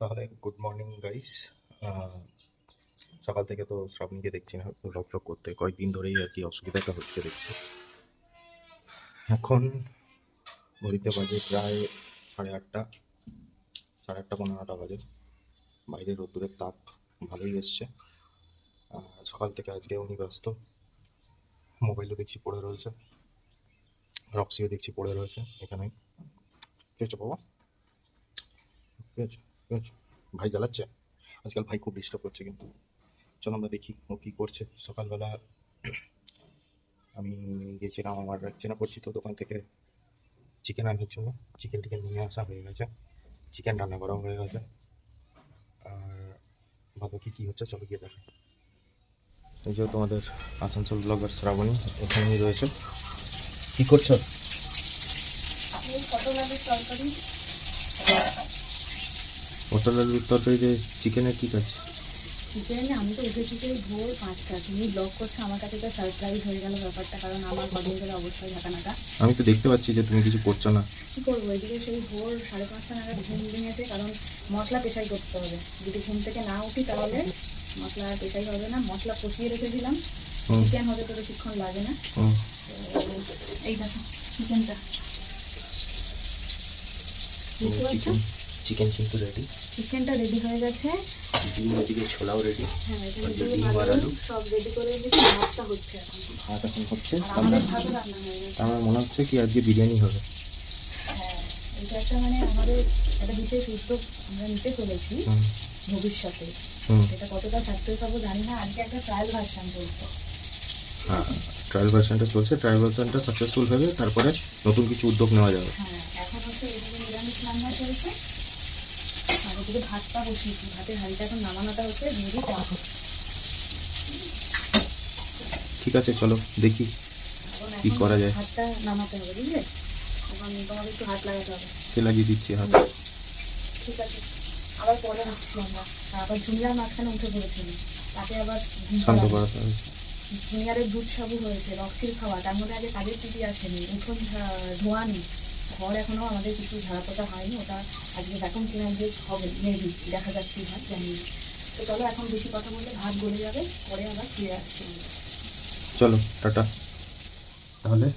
তাহলে good morning guys সকাল থেকে তো শ্রাবণীকে দেখছি না ব্লগ ব্লগ করতে। কয়েকদিন ধরেই আর কি অসুবিধাটা হচ্ছে দেখছি। এখন ঘড়িতে বাজে প্রায় সাড়ে আটটা সাড়ে আটটা পনেরো নটা বাজে। বাইরে রোদ্দুরের তাপ ভালোই এসছে। সকাল থেকে আজকে উনি ব্যস্ত। মোবাইলও দেখছি পড়ে রয়েছে। রক্সিও দেখছি পড়ে রয়েছে এখানে। ঠিক আছে বাবা? ঠিক হচ্ছে কি হচ্ছে ভাই জ্বালাচ্ছে। আজকাল ভাই খুব ডিস্টার্ব করছে কিন্তু। চলো আমরা দেখি ও কি করছে। সকালবেলা আমি গেছিলাম আমার চেনা পরিচিত দোকান থেকে চিকেন আনার জন্য। চিকেন টিকেন নিয়ে আসা হয়ে গেছে। চিকেন রান্না করা হয়ে গেছে। আর ভাবো কি কি হচ্ছে চলো গিয়ে দেখো। এই যে তোমাদের আসানসোল ব্লগার শ্রাবণী এখানেই রয়েছে। কি করছ? তরকারি আলুর তরকারিতে চিকেনের কি কাজ? চিকেন আমি তো উঠেছি সেই ভোর পাঁচটা। তুমি ব্লগ করছ আমার কাছে তো সারপ্রাইজ হয়ে গেল ব্যাপারটা কারণ আমার কদিন ধরে অবস্থায় ঝাঁকানাটা আমি তো দেখতে পাচ্ছি যে তুমি কিছু করছ না। কী করব? এদিকে সেই ভোর সাড়ে পাঁচটা নাগাদ ঘুম ভেঙেছে কারণ মশলা পেশাই করতে হবে। যদি ঘুম থেকে না উঠি তাহলে মশলা পেশাই হবে না। মশলা কষিয়ে রেখেছিলাম চিকেন হবে তো বেশিক্ষণ লাগে না। এই দেখো চিকেনটা। বুঝতে পারছ চিকেন কিন্তু রেডি চিকেনটা রেডি হয়ে গেছে। ডিম ওদিকে ছোলাও রেডি হ্যাঁ আর ডিম আর আলু। সব রেডি করে রেখেছি ভাতটা হচ্ছে এখন। ভাত এখন হচ্ছে। আমরা আমাদের ভাতও রান্না হয়ে গেছে। আমার মনে হচ্ছে কি আজকে বিরিয়ানি হবে। হ্যাঁ এটা একটা মানে আমাদের একটা বিশেষ উদ্যোগ আমরা নিতে চলেছি ভবিষ্যতে। এটা কতটা সাকসেস হব জানি না আজকে একটা ট্রায়াল ভার্সন চলছে। হ্যাঁ ট্রায়াল ভার্সনটা চলছে। ট্রায়াল ভার্সনটা সাকসেসফুল হবে তারপরে নতুন কিছু উদ্যোগ নেওয়া যাবে। হ্যাঁ এখন হচ্ছে এদিকে নিরামিষ রান্না চলছে। এদিকে ভাতটা বসিয়েছি ভাতের হাঁড়িটা এখন নামানোটা হচ্ছে ভেরি টাফ ঠিক আছে চলো দেখি কি করা যায়? ভাতটা নামাতে হবে বুঝলে? এখন তোমাকে একটু হাত লাগাতে হবে। সে লাগিয়ে দিচ্ছি হাত। ঠিক আছে। আবার পরে আসছি আমরা। আবার ঝুমিয়ার মাঝখানে উঠে পড়েছিলাম তাকে আবার শান্ত করাতে হবে। জুনিয়রের দুধ সাবু হয়েছে রক্সির খাওয়া। তার মধ্যে আগে কাজের চিঠি আসেনি। উঠোন ধোয়া নেই। ঘর এখনও আমাদের কিছু ঝাড়া পোতা হয়নি ওটা আজকে দেখুন কিনা যে হবে মেবি দেখা যাক কি ভাত জানি না। তো চলো এখন বেশি কথা বললে ভাত গলে যাবে পরে আবার ফিরে আসছি। চলো টাটা। তাহলে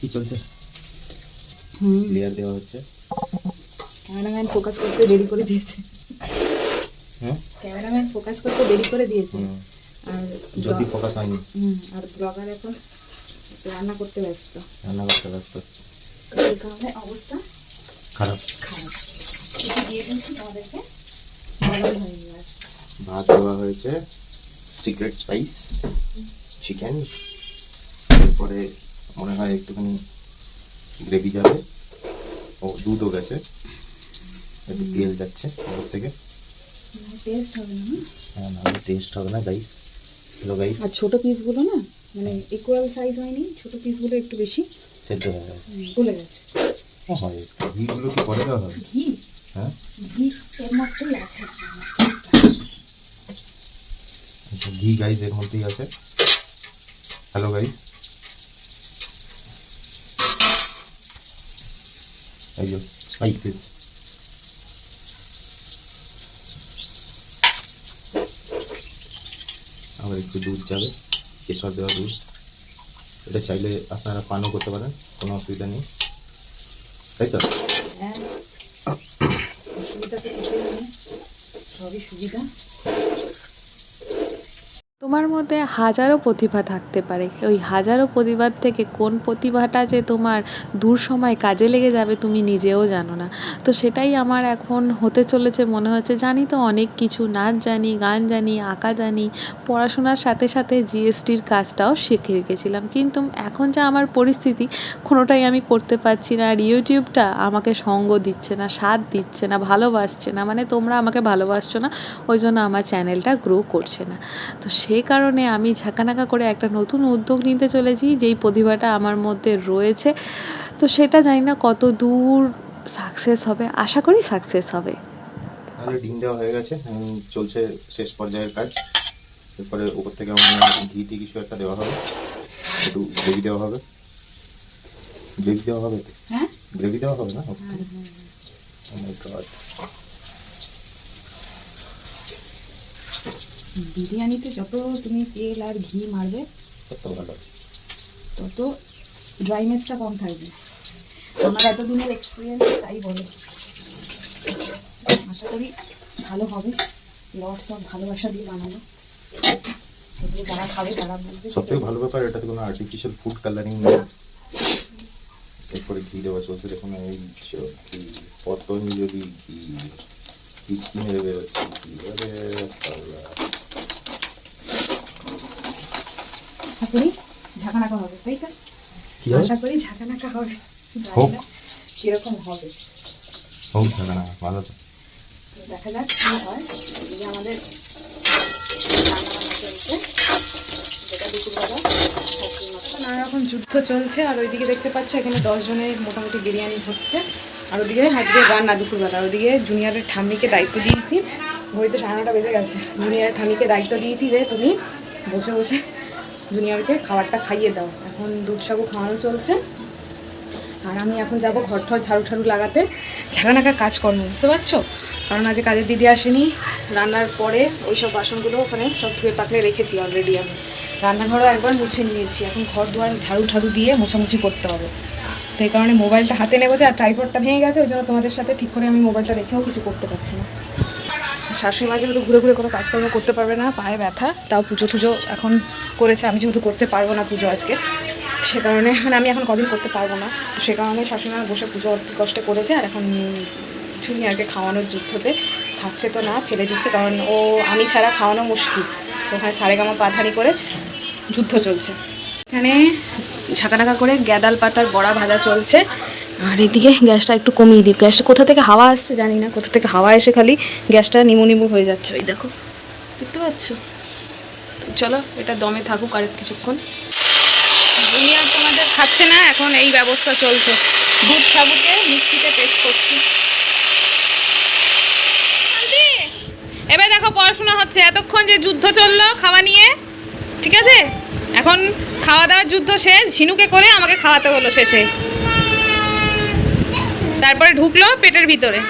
কি চলছে? লেয়ার দেওয়া হচ্ছে? ক্যামেরাম্যান ফোকাস করতে দেরি করে দিয়েছে। হ্যাঁ? ক্যামেরাম্যান ফোকাস করতে দেরি করে দিয়েছে। আর যদি ফোকাস হয়নি। হুম, আর ব্লগার এখন রান্না করতে ব্যস্ত। রান্না করতে ব্যস্ত। কারণে অবস্থা খারাপ। খারাপ। এটা দিয়ে দিয়েছি তোমাদেরকে। ভাত দেওয়া হয়েছে। সিক্রেট স্পাইস চিকেন এরপরে মনে হয় একটুখানি গ্রেভি যাবে। ও দুধও গেছে। একটু তেল যাচ্ছে ওপর থেকে। টেস্ট হবে না হ্যাঁ নাহলে টেস্ট হবে না গাইস হ্যালো গাইস আর ছোট পিসগুলো না মানে ইকুয়াল সাইজ হয়নি ছোট পিসগুলো একটু বেশি। সেদ্ধ হয়ে গেছে। গলে গেছে। হয় ঘিগুলো কি পরে দেওয়া হবে? ঘি। হ্যাঁ? ঘি এর মধ্যেই আছে। আচ্ছা ঘি গাইস এর মধ্যেই আছে। হ্যালো গাইস এই যে স্পাইসেস আবার একটু দুধ যাবে কেশর দেওয়া দুধ। এটা চাইলে আপনারা পানও করতে পারেন, কোনো অসুবিধা নেই। তাই তো? হ্যাঁ। তো সবই সুবিধা। তোমার মধ্যে হাজারো প্রতিভা থাকতে পারে। ওই হাজারো প্রতিভার থেকে কোন প্রতিভাটা যে তোমার দূর সময় কাজে লেগে যাবে তুমি নিজেও জানো না। তো সেটাই আমার এখন হতে চলেছে মনে হচ্ছে। জানি তো অনেক কিছু, নাচ জানি, গান জানি, আঁকা জানি, পড়াশোনার সাথে সাথে জিএসটির কাজটাও শিখে রেখেছিলাম। কিন্তু এখন যা আমার পরিস্থিতি, কোনোটাই আমি করতে পারছি না। আর ইউটিউবটা আমাকে সঙ্গ দিচ্ছে না, সাথ দিচ্ছে না, ভালোবাসছে না। মানে তোমরা আমাকে ভালোবাসছো না, ওই জন্য আমার চ্যানেলটা গ্রো করছে না। তো সেই কারণে আমি ঝাঁকানাকা করে একটা নতুন উদ্যোগ নিতে চলেছি যেই প্রতিভাটা আমার মধ্যে রয়েছে। তো সেটা জানি না কত দূর সাকসেস হবে। আশা করি সাকসেস হবে। তাহলে ডিম দেওয়া হয়ে গেছে। চলছে শেষ পর্যায়ের কাজ। এরপরে উপর থেকে আমার ঘি টি কিছু একটা দেওয়া হবে। একটু গ্রেভি দেওয়া হবে। গ্রেভি দেওয়া হবে হ্যাঁ? গ্রেভি দেওয়া হবে না? হ্যাঁ হ্যাঁ Oh বিরিয়ানিতে যত তুমি তেল আর ঘি মারবে তত ভালো। তত ড্রাইনেসটা কম থাকবে। আমার এতদিনের এক্সপিরিয়েন্স তাই বলে। আশা করি ভালো হবে। লট সব ভালোবাসা দিয়ে বানানো যারা খাবে তারা বলবে সব থেকে ভালো ব্যাপার এটাতে কোনো আর্টিফিশিয়াল ফুড কালারিং নেই। এরপরে ঘি দেওয়া চলছে দেখুন এই পতঞ্জলি ঘি কি কিনে দেবে হচ্ছে কি আরে পাগলা। আশা করি ঝাঁকানাকা হবে তাই তো? আশা করি ঝাঁকানাকা হবে। জানি না কীরকম হবে। হোক ভালো তো। দেখা যাক কি হয়। আমাদের যেটা দুপুরবেলা নানা রকম যুদ্ধ চলছে আর ওইদিকে দেখতে পাচ্ছ এখানে দশ জনের মোটামুটি বিরিয়ানি হচ্ছে। আর ওদিকে আজকে রান্না দুপুরবেলা। ওদিকে জুনিয়রের ঠাম্মিকে দায়িত্ব দিয়েছি। ঘড়িতে সাড়ে নটা বেজে গেছে। জুনিয়রের ঠাম্মিকে দায়িত্ব দিয়েছি যে তুমি বসে বসে জুনিয়রকে খাবারটা খাইয়ে দাও। এখন দুধ সাবু খাওয়ানো চলছে। আর আমি এখন যাব ঘর ঠর ঝাড়ু ঠাড়ু লাগাতে। ঝাঁকানাকা কাজকর্ম, বুঝতে পারছ? কারণ আজকে কাজের দিদি আসেনি। রান্নার পরে ওই সব বাসনগুলো ওখানে সব ধুয়ে পাকলে রেখেছি অলরেডি আমি। রান্নাঘরও একবার মুছে নিয়েছি। এখন ঘর দুয়ার ঝাড়ু ঠাড়ু দিয়ে মোছামুছি করতে হবে। তো এই কারণে মোবাইলটা হাতে নেব যে, আর ট্রাইপডটা ভেঙে গেছে, ওই জন্য তোমাদের সাথে ঠিক করে আমি মোবাইলটা রেখেও কিছু করতে পারছি না। শাশুড়ি মা যেহেতু ঘুরে ঘুরে কোনো কাজকর্ম করতে পারবে না, পায়ে ব্যথা, তাও পুজো টুজো এখন করেছে। আমি যেহেতু করতে পারব না পুজো আজকে, সে কারণে মানে আমি এখন কদিন করতে পারব না। তো সে কারণে শাশুড়ি মা বসে পুজো কষ্টে করেছে আর এখন জুনিয়রকে খাওয়ানোর যুদ্ধতে খাচ্ছে তো না, ফেলে দিচ্ছে কারণ ও, আমি ছাড়া খাওয়ানো মুশকিল। ওখানে সারেগামা পাথানি করে যুদ্ধ চলছে। এখানে ঝাঁকানাকা করে গ্যাদাল পাতার বড়া ভাজা চলছে। আর এদিকে গ্যাসটা একটু কমিয়ে দিই। গ্যাসটা কোথা থেকে হাওয়া আসছে জানি না, কোথা থেকে হাওয়া এসে খালি গ্যাসটা নিমু নিমু হয়ে যাচ্ছে। ওই দেখো, দেখতে পাচ্ছ? চলো, এটা দমে থাকুক আর কিছুক্ষণ। জুনিয়র তোমাদের খাচ্ছে না, এখন এই ব্যবস্থা চলছে। দুধ সাবুকে মিক্সিতে পেস্ট করছি। এবার দেখো পড়াশোনা হচ্ছে। এতক্ষণ যে যুদ্ধ চলল খাওয়া নিয়ে, ঠিক আছে? এখন খাওয়া দাওয়ার যুদ্ধ শেষ, ঝিনুকে করে আমাকে খাওয়াতে হলো শেষে। তারপরে ঢুকলো পেটের ভিতরে।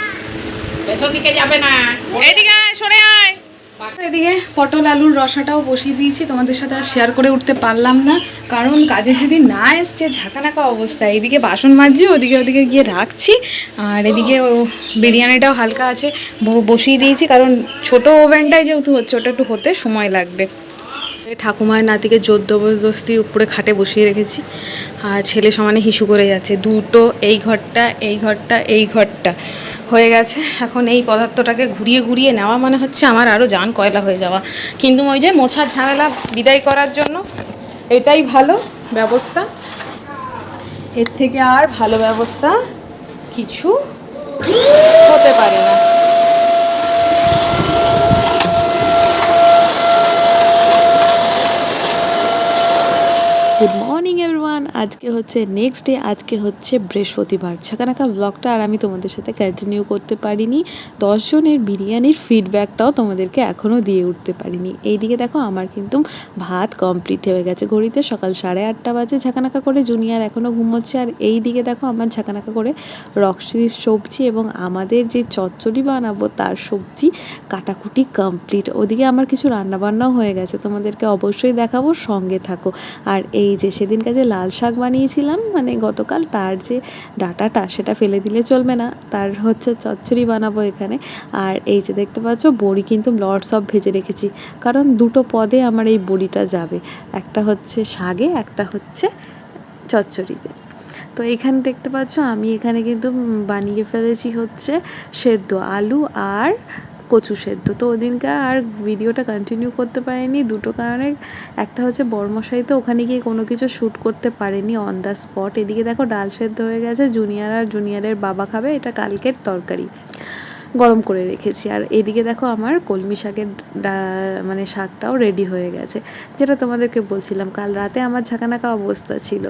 পেছন দিকে যাবে না। এদিকে আয় সরে আয়। এদিকে পটল আলুর রসাটাও বসিয়ে দিয়েছি। তোমাদের সাথে আর শেয়ার করে উঠতে পারলাম না। কারণ কাজের দিদি না এসছে ঝাঁকানাকা অবস্থা। এদিকে বাসন মাজছি ওদিকে ওদিকে গিয়ে রাখছি। আর এদিকে ও বিরিয়ানিটাও হালকা আছে। ব- বসিয়ে দিয়েছি কারণ ছোট ওভেনটাই যেহেতু হচ্ছে ওটা একটু হতে সময় লাগবে। ঠাকুমার নাতিকে জোর জবরদস্তি উপরে খাটে বসিয়ে রেখেছি। আর ছেলে সমানে হিসু করে যাচ্ছে। দুটো, এই ঘরটা এই ঘরটা এই ঘরটা। হয়ে গেছে। এখন এই পদার্থটাকে ঘুরিয়ে ঘুরিয়ে নেওয়া মানে হচ্ছে আমার আরও জান কয়লা হয়ে যাওয়া। কিন্তু ওই যে মোছার ঝামেলা বিদায় করার জন্য এটাই ভালো ব্যবস্থা। এর থেকে আর ভালো ব্যবস্থা কিছু হতে পারে না গুড মর্নিং এভরিওয়ান আজকে হচ্ছে নেক্সট ডে আজকে হচ্ছে বৃহস্পতিবার। ছাকানাকা ব্লগটা আর আমি তোমাদের সাথে কন্টিনিউ করতে পারিনি। দশজনের বিরিয়ানির ফিডব্যাকটাও তোমাদেরকে এখনও দিয়ে উঠতে পারিনি। এইদিকে দেখো আমার কিন্তু ভাত কমপ্লিট হয়ে গেছে। ঘড়িতে সকাল সাড়ে আটটা বাজে ঝাঁকানাকা করে জুনিয়র এখনও ঘুমোচ্ছে। আর এই দিকে দেখো আমার ঝাঁকানাকা করে রক্সির সবজি এবং আমাদের যে চচ্চড়ি বানাবো, তার সবজি কাটাকুটি কমপ্লিট ওদিকে আমার কিছু রান্নাবান্নাও হয়ে গেছে। তোমাদেরকে অবশ্যই দেখাবো, সঙ্গে থাকো। আর এই যে সেদিন যে লাল শাক বানিয়েছিলাম মানে গতকাল তার যে ডাটাটা সেটা ফেলে দিলে চলবে না, তার হচ্ছে চচ্চড়ি বানাবো এখানে। আর এই যে দেখতে পাচ্ছ, বড়ি কিন্তু লর্ডস অফ ভেজে রেখেছি, কারণ দুটো পদে আমার এই বড়িটা যাবে। একটা হচ্ছে শাগে, একটা হচ্ছে চচ্চড়িতে। তো এখানে দেখতে পাচ্ছ, আমি এখানে কিন্তু বানিয়ে ফেলেছি হচ্ছে সেদ্ধ আলু আর কচু সেদ্ধ। তো ওদিনকে আর ভিডিওটা কন্টিনিউ করতে পারিনি। দুটো কারণে একটা হচ্ছে বড়মশাই তো ওখানে গিয়ে কোনো কিছু শ্যুট করতে পারেনি অন দ্য স্পট এদিকে দেখো ডাল সেদ্ধ হয়ে গেছে জুনিয়র আর জুনিয়রের বাবা খাবে, এটা কালকের তরকারি। গরম করে রেখেছি। আর এদিকে দেখো আমার কলমি শাকের মানে শাকটাও রেডি হয়ে গেছে। যেটা তোমাদেরকে বলছিলাম, কাল রাতে আমার ঝাঁকানাকা অবস্থা ছিল।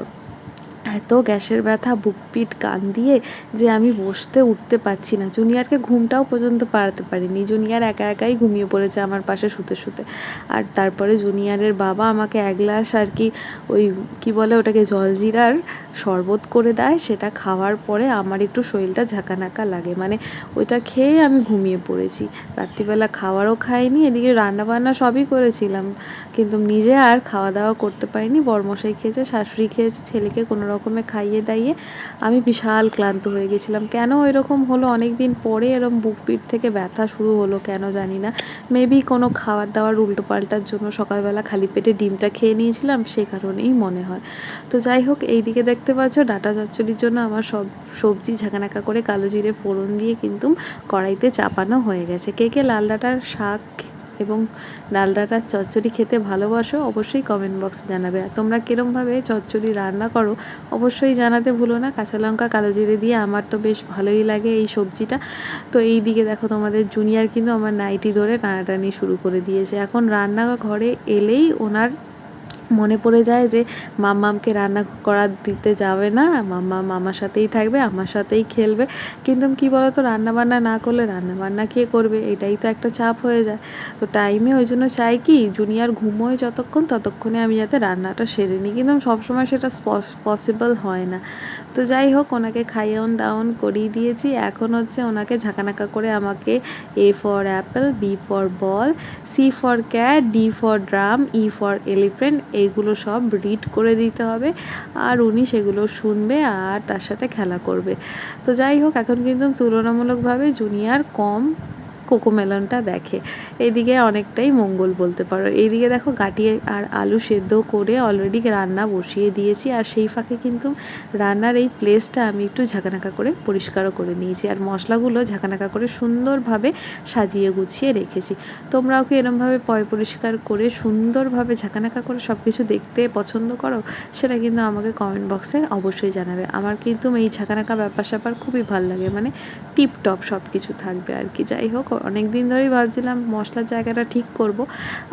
এত গ্যাসের ব্যথা, বুক পিট কান দিয়ে যে আমি বসতে উঠতে পারছি না। জুনিয়রকে ঘুমটাও পর্যন্ত পাড়াতে পারিনি। জুনিয়র একা একাই ঘুমিয়ে পড়েছে আমার পাশে শুতে শুতে। আর তারপরে জুনিয়রের বাবা আমাকে এক গ্লাস আর কি ওই কি বলে ওটাকে জলজিরার শরবত করে দেয়। সেটা খাওয়ার পরে আমার একটু শরীরটা ঝাঁকানাকা লাগে। মানে ওইটা খেয়ে আমি ঘুমিয়ে পড়েছি। রাত্রিবেলা খাওয়ারও খাইনি, এদিকে রান্নাবান্না সবই করেছিলাম। কিন্তু নিজে আর খাওয়া দাওয়া করতে পারিনি। বরমশাই খেয়েছে, শাশুড়ি খেয়েছে, ছেলেকে কোনো রকমে খাইয়ে দাইয়ে আমি বিশাল ক্লান্ত হয়ে গেছিলাম। কেন এরকম হলো? অনেক দিন পরে এরকম বুক পিঠ থেকে ব্যথা শুরু হলো, কেন জানি না। মেবি কোনো খাবার দাবার উল্টো পাল্টার জন্য সকালবেলা খালি পেটে ডিমটা খেয়ে নিয়েছিলাম সেই কারণেই মনে হয়। তো যাই হোক এই দিকে দেখতে পাচ্ছ, ডাটা চচ্চড়ির জন্য আমার সব সবজি ঝাঁকানাকা করে কালো জিরে ফোড়ন দিয়ে কিন্তু কড়াইতে চাপানো হয়ে গেছে। কে কে লাল ডাঁটার শাক এবং ডাল ডাটার চচ্চড়ি খেতে ভালোবাসো, অবশ্যই কমেন্ট বক্সে জানাবে। আর তোমরা কীরমভাবে চচ্চড়ি রান্না করো, অবশ্যই জানাতে ভুলো না। কাঁচা লঙ্কা, কালো জিরে দিয়ে আমার তো বেশ ভালোই লাগে এই সবজিটা। তো এই দিকে দেখো তোমাদের জুনিয়র কিন্তু আমার নাইটি ধরে টানাটানি শুরু করে দিয়েছে। এখন রান্না ঘরে এলেই ওনার মনে পড়ে যায় যে মাম্মামকে রান্না করা দিতে যাবে না মাম্মা মামার সাথেই থাকবে, আমার সাথেই খেলবে। কিন্তু কি বলো তো রান্নাবান্না না করলে রান্নাবান্না কে করবে? এটাই তো একটা চাপ হয়ে যায়। তো টাইমে ওই জন্য চাই কি, জুনিয়র ঘুমোয় যতক্ষণ, ততক্ষণে আমি যাতে রান্নাটা সেরে নিই। কিন্তু সবসময় সেটা পসিবল হয় না। তো যাই হোক, ওনাকে খাইয়ন দাওন করিয়ে দিয়েছি। এখন হচ্ছে ওনাকে ঝাঁকানাকা করে আমাকে A for apple B for ball C for cat D for drum E for elephant এইগুলো সব রিড করে দিতে হবে। আর উনি সেগুলো শুনবে আর তার সাথে খেলা করবে। তো যাই হোক, এখন কিন্তু তুলনামূলকভাবে জুনিয়র কম। কোকোমেলনটা দেখে। এদিকে অনেকটাই মঙ্গল বলতে পারো। এইদিকে দেখো গাটিয়ে আর আলু সেদ্ধ করে অলরেডি রান্না বসিয়ে দিয়েছি। আর সেই ফাঁকে কিন্তু রান্নার এই প্লেসটা আমি একটু ঝাঁকানাকা করে পরিষ্কারও করে নিয়েছি। আর মশলাগুলো ঝাঁকানাকা করে সুন্দরভাবে সাজিয়ে গুছিয়ে রেখেছি। তোমরাও কি এরমভাবে পয় পরিষ্কার করে সুন্দরভাবে ঝাঁকানাকা করে সব কিছু দেখতে পছন্দ করো? সেটা কিন্তু আমাকে কমেন্ট বক্সে অবশ্যই জানাবে। আমার কিন্তু এই ঝাঁকানাকা ব্যাপার স্যাপার খুবই ভালো লাগে। মানে টিপটপ সব কিছু থাকবে আর কি। যাই হোক অনেক দিন ধরেই ভাবছিলাম মশলার জায়গাটা ঠিক করব।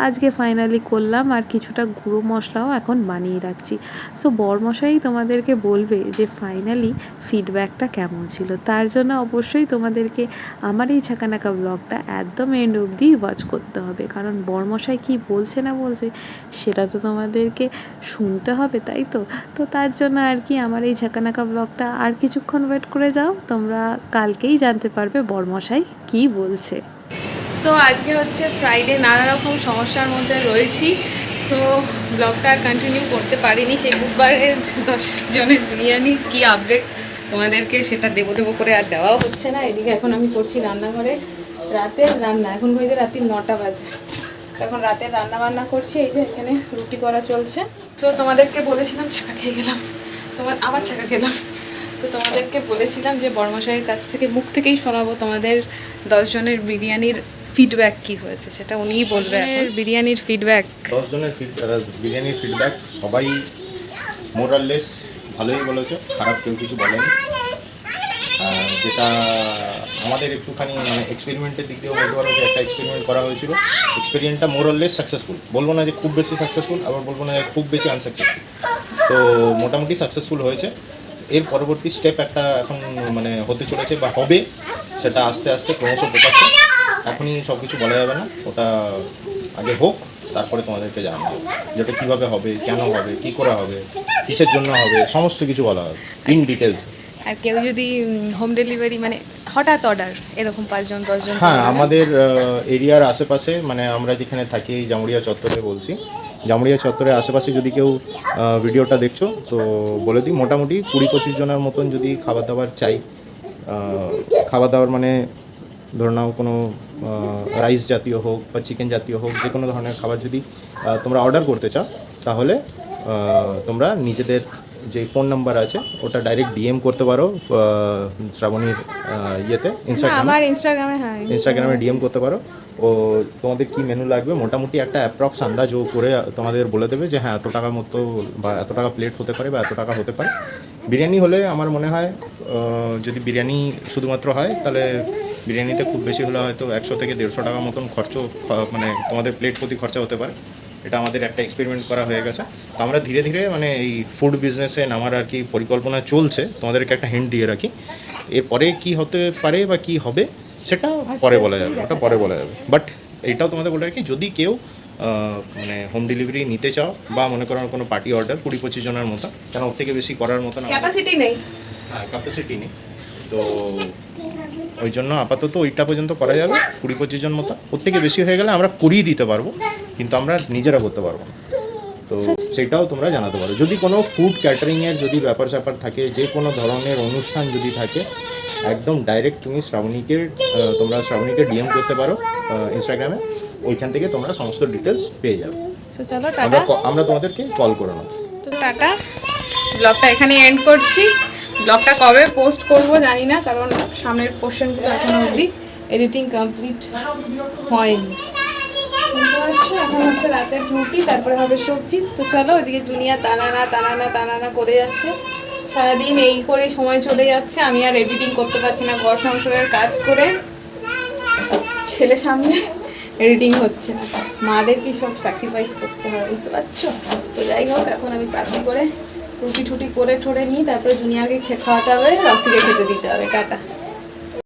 আজকে ফাইনালি করলাম আর কিছুটা গুঁড়ো মশলাও এখন বানিয়ে রাখছি। সো বরমশাই তোমাদেরকে বলবে যে ফাইনালি ফিডব্যাকটা কেমন ছিল? তার জন্য অবশ্যই তোমাদেরকে আমার এই ছাকানাকা ব্লগটা একদম এন্ড অবধি ওয়াচ করতে হবে। কারণ বরমশাই কি বলছে না বলছে, সেটা তো তোমাদেরকে শুনতে হবে, তাই তো? তো তার জন্য আর কি আমার এই ঝাঁকানাকা ব্লগটা আর কিছুক্ষণ ওয়েট করে যাও, তোমরা কালকেই জানতে পারবে বরমশাই কি বলছে। সো আজকে হচ্ছে ফ্রাইডে নানা রকম সমস্যার মধ্যে রয়েছি। তো ব্লগটা আর কন্টিনিউ করতে পারিনি সেই বুধবারের দশ জনের বিরিয়ানি। কি আপডেট তোমাদেরকে সেটা দেবো দেবো করে আর দেওয়াও হচ্ছে না। এদিকে এখন আমি করছি রান্নাঘরে। রাতের রান্না, এখন হয়ে রাত্রি নটা বাজে। এখন রাতের রান্না বান্না করছি, এই যে এখানে রুটি করা চলছে। তো তোমাদেরকে বলেছিলাম ছাকা খেয়ে গেলাম। তোমার, আবার ছাকা খেলাম। তো তোমাদেরকে বলেছিলাম যে বর্মশাইয়ের কাছ থেকে মুখ থেকেই শোনাবো তোমাদের দশজনের বিরিয়ানির ফিডব্যাক কি হয়েছে সেটা উনিই বলবে এখন। বিরিয়ানির ফিডব্যাক দশজনের বিরিয়ানির ফিডব্যাক সবাই মোরাললেস ভালোই বলেছে খারাপ কেউ কিছু বলেনি। আর যেটা আমাদের একটুখানি মানে এক্সপেরিমেন্টের দিক দিয়েও বলতে পারো যে একটা এক্সপেরিমেন্ট করা হয়েছিল। এক্সপেরিমেন্টটা মোরাললেস সাকসেসফুল বলব না যে খুব বেশি সাকসেসফুল আবার বলব না যে খুব বেশি আনসাকসেসফুল তো মোটামুটি সাকসেসফুল হয়েছে। এর পরবর্তী স্টেপ একটা এখন মানে হতে চলেছে বা হবে সেটা আস্তে আস্তে ক্রমশ বোঝাচ্ছে। এখনই সব কিছু বলা যাবে না ওটা আগে হোক তারপরে তোমাদেরকে জানাব যেটা কীভাবে হবে কেন হবে কী করা হবে কিসের জন্য হবে সমস্ত কিছু বলা হবে ইন ডিটেলস আর কেউ যদি হোম ডেলিভারি মানে হঠাৎ অর্ডার এরকম পাঁচজন দশজন হ্যাঁ আমাদের এরিয়ার আশেপাশে মানে আমরা যেখানে থাকি জামুড়িয়া চত্বরে বলছি জামুড়িয়া চত্বরের আশেপাশে যদি কেউ ভিডিওটা দেখছ, তো বলে দিই মোটামুটি কুড়ি পঁচিশ জনের মতন যদি খাবার দাবার চাই খাবার দাবার মানে ধরে নাও কোনো রাইস জাতীয় হোক বা চিকেন জাতীয় হোক, যে কোনো ধরনের খাবার যদি তোমরা অর্ডার করতে চাও, তাহলে তোমরা নিজেদের যে ফোন নাম্বার আছে ওটা ডাইরেক্ট ডিএম করতে পারো শ্রাবণীর ইয়েতে ইনস্টাগ্রামে আমার ইনস্টাগ্রামে হ্যাঁ ইনস্টাগ্রামে ডিএম করতে পারো। ও তোমাদের কি মেনু লাগবে? মোটামুটি একটা অ্যাপ্রক্স আন্দাজ ও করে তোমাদের বলে দেবে যে হ্যাঁ এত টাকার মতো বা এত টাকা প্লেট হতে পারে বা এত টাকা হতে পারে। বিরিয়ানি হলে আমার মনে হয় যদি বিরিয়ানি শুধুমাত্র হয় তাহলে বিরিয়ানিতে খুব বেশি হলে হয়তো একশো থেকে দেড়শো টাকা মতন খরচ মানে তোমাদের প্লেট প্রতি খরচা হতে পারে। এটা আমাদের একটা এক্সপেরিমেন্ট করা হয়ে গেছে। তো আমরা ধীরে ধীরে মানে এই ফুড বিজনেসে নামার আর কি পরিকল্পনা চলছে। তোমাদেরকে একটা হিন্ট দিয়ে রাখি। এরপরে কি হতে পারে বা কি হবে সেটা পরে বলা যাবে ওটা পরে বলা যাবে। বাট এটাও তোমাদের বলে রাখি যদি কেউ মানে হোম ডেলিভারি নিতে চাও বা মনে করো কোনো পার্টি অর্ডার কুড়ি পঁচিশ জনের মতো কেন ওর থেকে বেশি করার মতো না ক্যাপাসিটি নেই। ক্যাপাসিটি নেই। তো ওই জন্য আপাতত ওইটা পর্যন্ত করা যাবে কুড়ি পঁচিশ জন মতো। ওর থেকে বেশি হয়ে গেলে আমরা করিয়ে দিতে পারব। কিন্তু আমরা নিজেরা করতে পারব। না তো সেটাও তোমরা জানাতে পারো। যদি কোনো ফুড ক্যাটারিংয়ের যদি ব্যাপার স্যাপার থাকে যে কোনো ধরনের অনুষ্ঠান যদি থাকে একদম ডাইরেক্ট তুমি শ্রাবণীকে তোমরা শ্রাবণীকে ডিএম করতে পারো ইনস্টাগ্রামে ওইখান থেকে তোমরা সমস্ত ডিটেলস পেয়ে যাবে। চলো আমরা টাটা আমরা তোমাদেরকে কল করে নেব। তো টাটা। ব্লগটা এখানে এন্ড করছি। ব্লগটা কবে পোস্ট করব জানি না কারণ সামনের পোর্শনগুলো এখনও অবধি এডিটিং কমপ্লিট হয়নি। পারছ এখন হচ্ছে রাতের রুটি, তারপরে হবে সবজি। তো চলো ওইদিকে দুনিয়া টানানা টানানা টানানা করে যাচ্ছে। সারাদিন এই করে সময় চলে যাচ্ছে, আমি আর এডিটিং করতে পারছি না, ঘর সংসারের কাজ করে। ছেলে সামনে এডিটিং হচ্ছে। না মাদের কি সব স্যাক্রিফাইস করতে হয়, বুঝতে পারছ? তো যাই হোক, এখন আমি তাড়াতাড়ি করে রুটি টুটি করে ঠোরে নিই, তারপরে জুনিয়াকে খাওয়াতে হবে রক্সিকে খেতে দিতে হবে। টাটা।